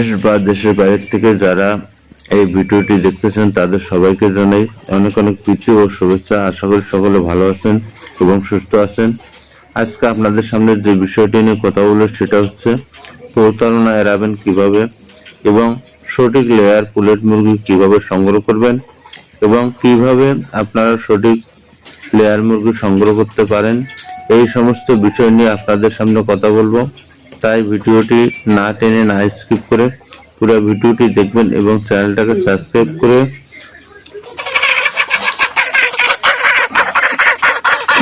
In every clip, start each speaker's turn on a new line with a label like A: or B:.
A: দেশ বা দেশের বাইরে থেকে যারা এই ভিডিওটি দেখতেছেন, তাদের সবাইকে জানাই অনেক অনেক প্রীতি ও শুভেচ্ছা। আশা করি সকলে ভালো আছেন এবং সুস্থ আছেন। আজকে আপনাদের সামনে যে বিষয়টি নিয়ে কথা বলব সেটা হচ্ছে প্রতারণা এড়াবেন কীভাবে এবং সঠিক লেয়ার পুলেট মুরগি কীভাবে সংগ্রহ করবেন এবং কীভাবে আপনারা সঠিক লেয়ার মুরগি সংগ্রহ করতে পারেন, এই সমস্ত বিষয় নিয়ে আপনাদের সামনে কথা বলব। তাই ভিডিওটি না টেনে না স্কিপ করে পুরো ভিডিওটি দেখবেন এবং চ্যানেলটাকে সাবস্ক্রাইব করে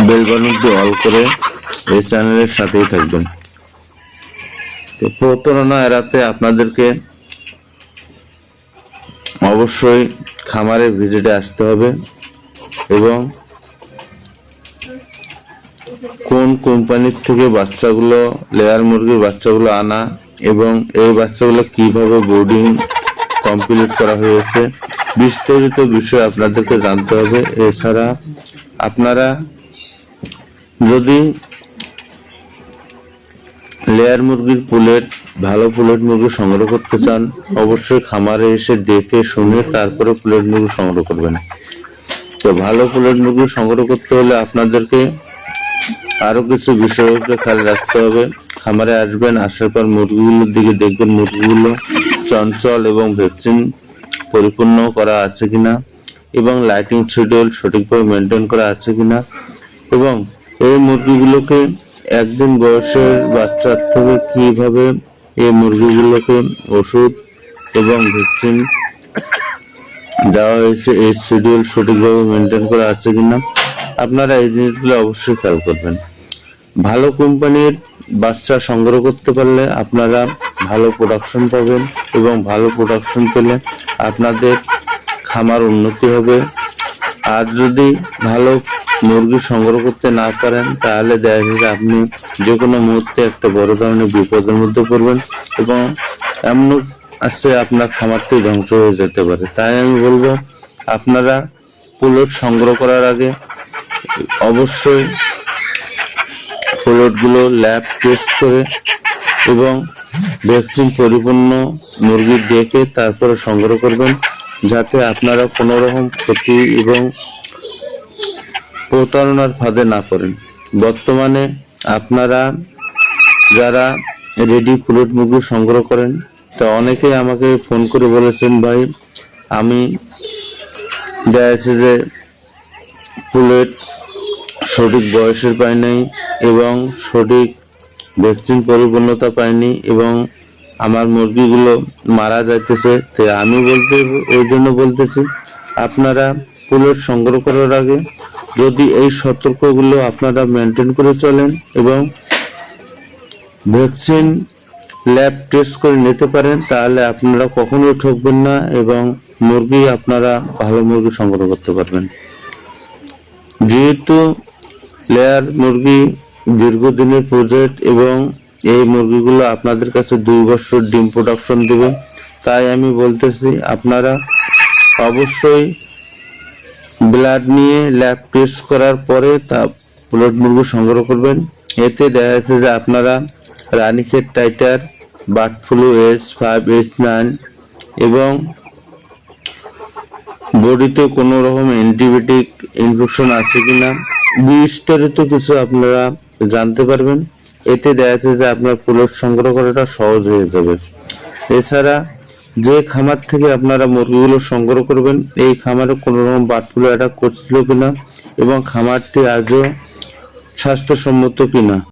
A: বেল বাটনটি অল করে এই চ্যানেলের সাথেই থাকবেন। তো প্রতারণা এড়াতে আপনাদেরকে অবশ্যই খামারে ভিজিটে আসতে হবে এবং কোন কোম্পানির থেকে বাচ্চাগুলো লেয়ার মুরগির বাচ্চাগুলো আনা এবং এই বাচ্চাগুলো কীভাবে বোর্ডিং কমপ্লিট করা হয়েছে, বিস্তারিত বিষয় আপনাদেরকে জানতে হবে। এছাড়া আপনারা যদি লেয়ার মুরগির পুলেট ভালো পুলেট মুরগি সংগ্রহ করতে চান, অবশ্যই খামারে এসে দেখে শুনে তারপরে পুলেট মুরগি সংগ্রহ করবেন। তো ভালো পুলেট মুরগি সংগ্রহ করতে হলে আপনাদেরকে আরও কিছু বিষয়কে খেয়াল রাখতে হবে। খামারে আসবেন, আসার পর মুরগিগুলোর দিকে দেখবেন মুরগিগুলো চঞ্চল এবং ভ্যাকসিন পরিপূর্ণ করা আছে কিনা এবং লাইটিং শিডিউল সঠিকভাবে মেনটেন করা আছে কিনা এবং এই মুরগিগুলোকে একদিন বয়সের বাচ্চার থেকে কীভাবে এই মুরগিগুলোকে ওষুধ এবং ভ্যাকসিন দেওয়া হয়েছে, এই শিডিউল সঠিকভাবে মেনটেন করা আছে কিনা আপনারা এই জিনিসগুলো অবশ্যই খেয়াল করবেন। ভালো কোম্পানির বাচ্চা সংগ্রহ করতে পারলে আপনারা ভালো প্রোডাকশন পাবেন এবং ভালো প্রোডাকশন পেলে আপনাদের খামার উন্নতি হবে। আর যদি ভালো মুরগি সংগ্রহ করতে না পারেন, তাহলে দেখা যাবে আপনি যে কোনো মুহূর্তে একটা বড় ধরনের বিপদের মধ্যে পড়বেন এবং এমন আসছে আপনার খামারটি ধ্বংস হয়ে যেতে পারে। তাই আমি বলব, আপনারা পুলট সংগ্রহ করার আগে অবশ্যই গুলো ল্যাব টেস্ট করে এবং ভ্যাকসিন পরিপূর্ণ মুরগি দেখে তারপরে সংগ্রহ করবেন, যাতে আপনারা কোনো রকম ক্ষতি এবং প্রতারণার ফাঁদে না পড়েন। বর্তমানে আপনারা যারা রেডি পুলেট মুরগি সংগ্রহ করেন, তা অনেকেই আমাকে ফোন করে বলেছেন, ভাই, আমি দেখা যে পুলেট সঠিক বয়সের পাই নাই এবং সঠিক ভ্যাকসিন পরিপূর্ণতা পাইনি এবং আমার মুরগিগুলো মারা যাইতেছে। তো আমি বলতে ওই জন্য বলতেছি, আপনারা পুলেট সংগ্রহ করার আগে যদি এই সতর্কগুলো আপনারা মেনটেন করে চলেন এবং ভ্যাকসিন ল্যাব টেস্ট করে নিতে পারেন, তাহলে আপনারা কখনোই ঠকবেন না এবং মুরগি আপনারা ভালো মুরগি সংগ্রহ করতে পারবেন। যেহেতু লেয়ার মুরগি দীর্ঘদিনের প্রজেক্ট এবং এই মুরগিগুলো আপনাদের কাছে দুই বছর ডিম প্রোডাকশন দেবে। তাই আমি বলতেছি, আপনারা অবশ্যই ব্লাড নিয়ে ল্যাব টেস্ট করার পরে তা ব্লাড মুরগি সংগ্রহ করবেন। এতে দেখা যাচ্ছে যে আপনারা Ranikhet titre bird flu S five, S nine এবং বডিতে কোনো রকম অ্যান্টিবায়োটিক ইনফেকশন আছে কিনা বিস্তারিত কিছু আপনারা জানতে পারবেন। এতে দেখা যাচ্ছে যে আপনার পুলট সংগ্রহ করাটা সহজ হয়ে যাবে। এছাড়া যে খামার থেকে আপনারা মুরগিগুলো সংগ্রহ করবেন, এই খামারে কোনো রকম বার্ড ফ্লু অ্যাটাক করছিল কিনা এবং খামারটি আজও স্বাস্থ্যসম্মত কিনা।